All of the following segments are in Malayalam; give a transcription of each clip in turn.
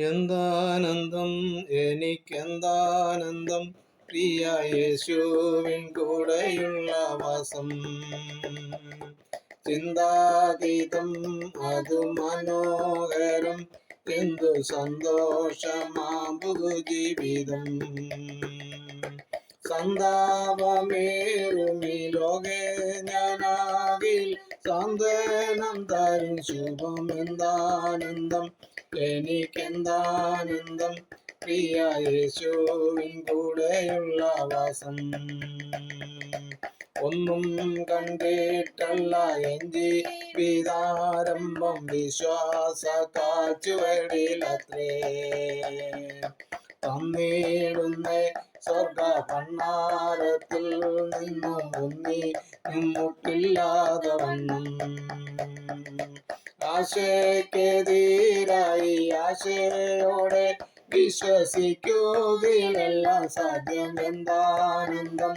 എന്താനന്ദം? എനിക്കെന്താനന്ദം? പ്രിയ യേശുവിൻ കൂടെയുള്ള വാസം. ചിന്താതീതം അത് മനോഹരം എന്തു സന്തോഷമാമ്പു ജീവിതം. സന്താപമേറുമി ലോകേ ഞാനാകിൽ സാന്ത്വനം തരും ശുഭം എന്താനന്ദം എനിക്കെന്താനന്ദം? പ്രിയ യേശുവിൻ കൂടെയുള്ള വാസം. ഒന്നും കണ്ടിട്ടല്ല എഞ്ചി ജീവിതാരംഭം വിശ്വാസ കാച്ചുവടിലത്രേ തന്നിടുന്ന സ്വർഗ ഭണ്ണാരത്തിൽ ആശയ്ക്കെതിരായി ആശയോടെ വിശ്വസിക്കുകയെല്ലാം സാധ്യം എന്താനന്ദം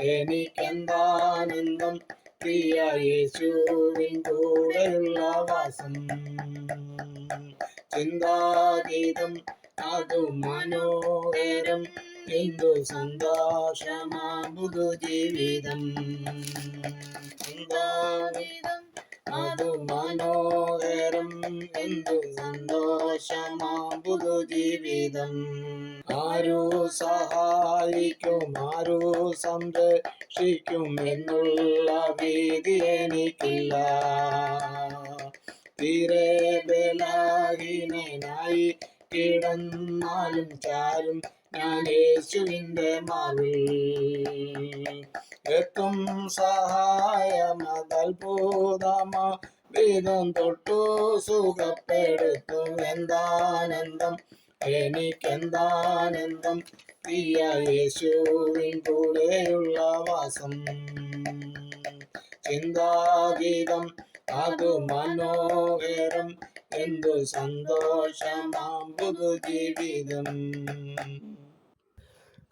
എനിക്കെന്താനന്ദം? പ്രിയ യേശുവിൻ കൂടെയുള്ള വാസം. ചിന്താതീതം അതു മനോഹരം. എന്തു സന്തോഷമാം പുതുജീവിതം ചിന്താതീതം അതു മനോഹരം എന്തു സന്തോഷമാം പുതുജീവിതം. ആരോ സഹായിക്കും ആരോ സംരക്ഷിക്കും എന്നുള്ള ഭീതി എനിക്കില്ല. തീരെ ബലഹീനനായി കിടന്നാലും ചാരും ഞാൻ യേശുവിന്റെ മാവിൽ. എത്തും സഹായമതത്ഭുതമാ വേദം തൊട്ടു സുഖപ്പെടുത്തും. എന്താനന്ദം? എനിക്കെന്താനന്ദം? പ്രിയ യേശുവിൻ കൂടെയുള്ള വാസം. ചിന്താഗീതം അത് മനോഹരം. എന്തു സന്തോഷമാം പുതുജീവിതം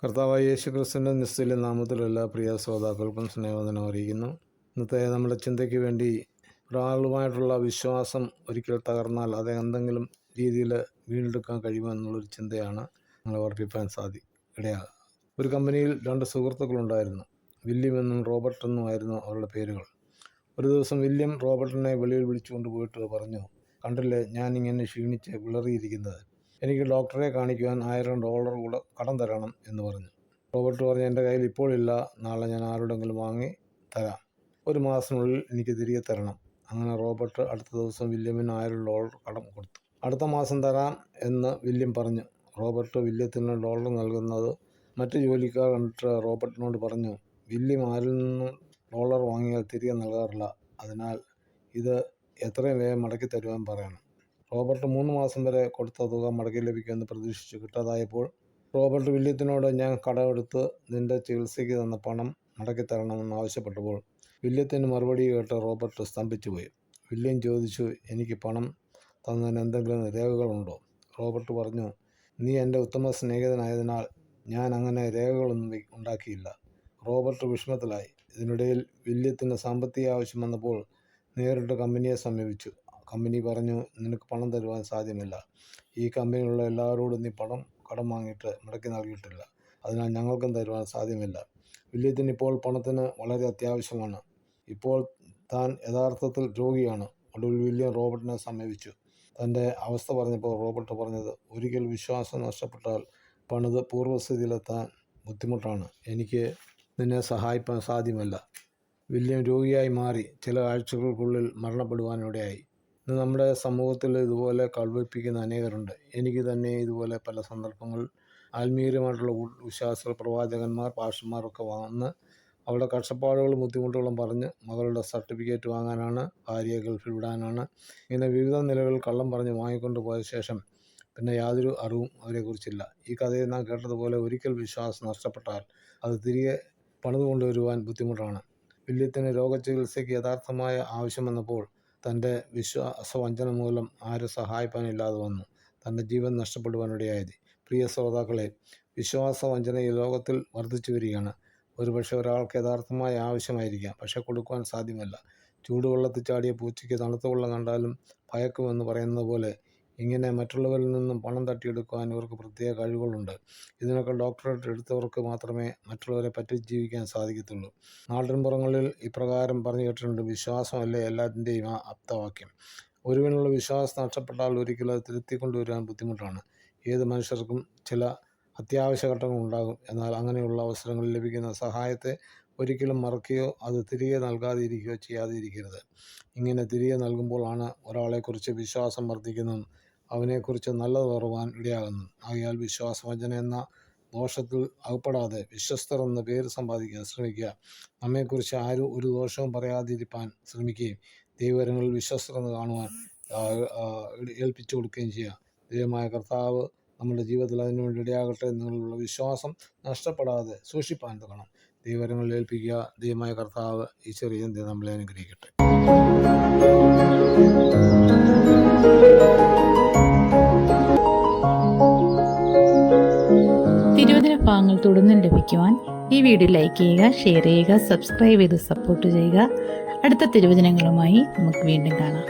കർത്താവായ യേശു ക്രിസ്തുവിന്റെ നിസ്തുല്യ എല്ലാ പ്രിയ ശ്രോതാക്കൾക്കും സ്നേഹവന്ദനം അറിയിക്കുന്നു. ഇന്നത്തെ നമ്മുടെ ചിന്തയ്ക്ക് വേണ്ടി ഒരാളുമായിട്ടുള്ള വിശ്വാസം ഒരിക്കൽ തകർന്നാൽ അത് എന്തെങ്കിലും രീതിയിൽ വീണ്ടെടുക്കാൻ കഴിയുമോ എന്നുള്ളൊരു ചിന്തയാണ് നമ്മളെ വർദ്ധിപ്പാൻ സാധി ഇടയാകുക ഒരു കമ്പനിയിൽ രണ്ട് സുഹൃത്തുക്കളുണ്ടായിരുന്നു. വില്യം എന്നും റോബർട്ട് എന്നും ആയിരുന്നു അവരുടെ പേരുകൾ. ഒരു ദിവസം വില്യം റോബർട്ടിനെ വെളിയിൽ വിളിച്ചുകൊണ്ട് പോയിട്ട് പറഞ്ഞു കണ്ടില്ലേ? ഞാനിങ്ങനെ ക്ഷീണിച്ച് വിളറിയിരിക്കുന്നത്. എനിക്ക് ഡോക്ടറെ കാണിക്കുവാൻ ആയിരം ഡോളർ കൂടെ കടം തരണം എന്ന് പറഞ്ഞു. റോബർട്ട് പറഞ്ഞു എന്റെ കയ്യിൽ ഇപ്പോഴില്ല നാളെ ഞാൻ ആരോടെങ്കിലും വാങ്ങി തരാം. ഒരു മാസത്തിനുള്ളിൽ എനിക്ക് തിരികെ തരണം. അങ്ങനെ റോബർട്ട് അടുത്ത ദിവസം വില്യമിന് ആയിരം ഡോളർ കടം കൊടുത്തു. അടുത്ത മാസം തരാം എന്ന് വില്യം പറഞ്ഞു. റോബർട്ട് വില്യത്തിന് ഡോളർ നൽകുന്നത് മറ്റ് ജോലിക്കാർ കണ്ടിട്ട് റോബർട്ടിനോട് പറഞ്ഞു. വില്യം ആരിൽ നിന്നും ഡോളർ വാങ്ങിയാൽ തിരികെ നൽകാറില്ല. അതിനാൽ ഇത് എത്രയും വേഗം മടക്കി തരുവാൻ പറയണം. റോബർട്ട് മൂന്ന് മാസം വരെ കൊടുത്ത തുക മടക്കി ലഭിക്കുമെന്ന് പ്രതീക്ഷിച്ചു കിട്ടാതായപ്പോൾ റോബർട്ട് വില്യത്തിനോട് ഞാൻ കടമെടുത്ത് നിന്റെ ചികിത്സയ്ക്ക് തന്ന പണം മടക്കി തരണമെന്ന് ആവശ്യപ്പെട്ടപ്പോൾ വില്യത്തിന് മറുപടി കേട്ട് റോബർട്ട് സ്തംഭിച്ചുപോയി. വില്യം ചോദിച്ചു എനിക്ക് പണം തന്നതിന് എന്തെങ്കിലും രേഖകളുണ്ടോ? റോബർട്ട് പറഞ്ഞു നീ എന്റെ ഉത്തമ സ്നേഹിതനായതിനാൽ ഞാൻ അങ്ങനെ രേഖകളൊന്നും ഉണ്ടാക്കിയില്ല. റോബർട്ട് വിഷമത്തിലായി. ഇതിനിടയിൽ വില്യത്തിന് സാമ്പത്തിക ആവശ്യം വന്നപ്പോൾ നേരിട്ട് കമ്പനിയെ സമീപിച്ചു. കമ്പനി പറഞ്ഞു നിനക്ക് പണം തരുവാൻ സാധ്യമല്ല. ഈ കമ്പനിയിലുള്ള എല്ലാവരോടും നീ പണം കടം വാങ്ങിയിട്ട് മടക്കി നൽകിയിട്ടില്ല. അതിനാൽ ഞങ്ങൾക്കും തരുവാൻ സാധ്യമല്ല. വില്യത്തിന് ഇപ്പോൾ പണത്തിന് വളരെ അത്യാവശ്യമാണ്. ഇപ്പോൾ താൻ യഥാർത്ഥത്തിൽ രോഗിയാണ്. ഒടുവിൽ വില്യം റോബർട്ടിനെ സമീപിച്ചു. തന്റെ അവസ്ഥ പറഞ്ഞപ്പോൾ റോബർട്ട് പറഞ്ഞത് ഒരിക്കൽ വിശ്വാസം നഷ്ടപ്പെട്ടാൽ പണിത് പൂർവസ്ഥിതിയിലെത്താൻ ബുദ്ധിമുട്ടാണ്. എനിക്ക് നിന്നെ സഹായിപ്പാൻ സാധ്യമല്ല. വില്യം രോഗിയായി മാറി ചില ആഴ്ചകൾക്കുള്ളിൽ മരണപ്പെടുവാനിടയായി. ഇന്ന് നമ്മുടെ സമൂഹത്തിൽ ഇതുപോലെ കൾവെപ്പിക്കുന്ന അനേകരുണ്ട്. എനിക്ക് തന്നെ ഇതുപോലെ പല സന്ദർഭങ്ങൾ ആത്മീയമായിട്ടുള്ള വിശ്വാസ പ്രവാചകന്മാർ പാഷന്മാരൊക്കെ വന്ന് അവരുടെ കഷ്ടപ്പാടുകളും ബുദ്ധിമുട്ടുകളും പറഞ്ഞ് മകളുടെ സർട്ടിഫിക്കറ്റ് വാങ്ങാനാണ് ഭാര്യയെ ഗൾഫിൽ വിടാനാണ് ഇങ്ങനെ വിവിധ നിലകൾ കള്ളം പറഞ്ഞ് വാങ്ങിക്കൊണ്ട് പോയ ശേഷം പിന്നെ യാതൊരു അറിവും അവരെക്കുറിച്ചില്ല ഈ കഥയിൽ നാം കേട്ടതുപോലെ ഒരിക്കൽ വിശ്വാസം നഷ്ടപ്പെട്ടാൽ അത് തിരികെ പണിത് കൊണ്ടുവരുവാൻ ബുദ്ധിമുട്ടാണ്. വില്യത്തിന് രോഗചികിത്സയ്ക്ക് യഥാർത്ഥമായ ആവശ്യം വന്നപ്പോൾ തന്റെ വിശ്വാസവഞ്ചന മൂലം ആരും സഹായിപ്പാനില്ലാതെ വന്നു. തന്റെ ജീവൻ നഷ്ടപ്പെടുവാനിടയായത്. പ്രിയ ശ്രോതാക്കളെ വിശ്വാസവഞ്ചന ഈ ലോകത്തിൽ വർദ്ധിച്ചു വരികയാണ്. ഒരുപക്ഷെ ഒരാൾക്ക് യഥാർത്ഥമായ ആവശ്യമായിരിക്കാം പക്ഷേ കൊടുക്കുവാൻ സാധ്യമല്ല. ചൂടുവെള്ളത്തിൽ ചാടിയ പൂച്ചയ്ക്ക് തണുത്ത വെള്ളം കണ്ടാലും ഭയക്കുമെന്ന് പറയുന്നത് പോലെ ഇങ്ങനെ മറ്റുള്ളവരിൽ നിന്നും പണം തട്ടിയെടുക്കുവാൻ ഇവർക്ക് പ്രത്യേക കഴിവുകളുണ്ട്. ഇതിനൊക്കെ ഡോക്ടറേറ്റ് എടുത്തവർക്ക് മാത്രമേ മറ്റുള്ളവരെ പറ്റി ജീവിക്കാൻ സാധിക്കത്തുള്ളൂ. നാട്ടിൻപുറങ്ങളിൽ ഇപ്രകാരം പറഞ്ഞു കേട്ടിട്ടുണ്ട് വിശ്വാസമല്ലേ എല്ലാത്തിന്റെയും അപ്തവാക്യം ഒരുവനുള്ള വിശ്വാസം നഷ്ടപ്പെട്ടാൽ ഒരിക്കലും അത് തിരുത്തിക്കൊണ്ടുവരാൻ ബുദ്ധിമുട്ടാണ്. ഏത് മനുഷ്യർക്കും ചില അത്യാവശ്യ ഘട്ടങ്ങൾ ഉണ്ടാകും. എന്നാൽ അങ്ങനെയുള്ള അവസരങ്ങളിൽ ലഭിക്കുന്ന സഹായത്തെ ഒരിക്കലും മറക്കുകയോ അത് തിരികെ നൽകാതിരിക്കുകയോ ചെയ്യാതിരിക്കരുത്. ഇങ്ങനെ തിരികെ നൽകുമ്പോഴാണ് ഒരാളെക്കുറിച്ച് വിശ്വാസം വർദ്ധിക്കുന്നതും അവനെക്കുറിച്ച് നല്ലത് ഓർവാൻ ഇടയാകുന്നു. ആകയാൽ വിശ്വാസവഞ്ചന എന്ന ദോഷത്തിൽ അകപ്പെടാതെ വിശ്വസ്തർ എന്ന പേര് സമ്പാദിക്കാൻ ശ്രമിക്കുക. നമ്മെക്കുറിച്ച് ആരും ഒരു ദോഷവും പറയാതിരിക്കാൻ ശ്രമിക്കുകയും ദൈവകരങ്ങളിൽ വിശ്വസ്തർ എന്ന് കാണുവാൻ ഏൽപ്പിച്ചു കൊടുക്കുകയും ചെയ്യുക. ദൈവമായ കർത്താവ് നമ്മുടെ ജീവിതത്തിൽ അതിനുവേണ്ടി ഇടയാകട്ടെ എന്നുള്ള വിശ്വാസം നഷ്ടപ്പെടാതെ സൂക്ഷിപ്പാൻ തുടങ്ങണം. ദൈവകരങ്ങളിൽ ഏൽപ്പിക്കുക ദൈവമായ കർത്താവ് ഈ ചെറിയ നമ്മളെ അനുഗ്രഹിക്കട്ടെ. ഭാഗങ്ങൾ തുടർന്ന് ലഭിക്കുവാൻ ഈ വീഡിയോ ലൈക്ക് ചെയ്യുക ഷെയർ ചെയ്യുക സബ്സ്ക്രൈബ് ചെയ്ത് സപ്പോർട്ട് ചെയ്യുക. അടുത്ത തിരുവചനങ്ങളുമായി നമുക്ക് വീണ്ടും കാണാം.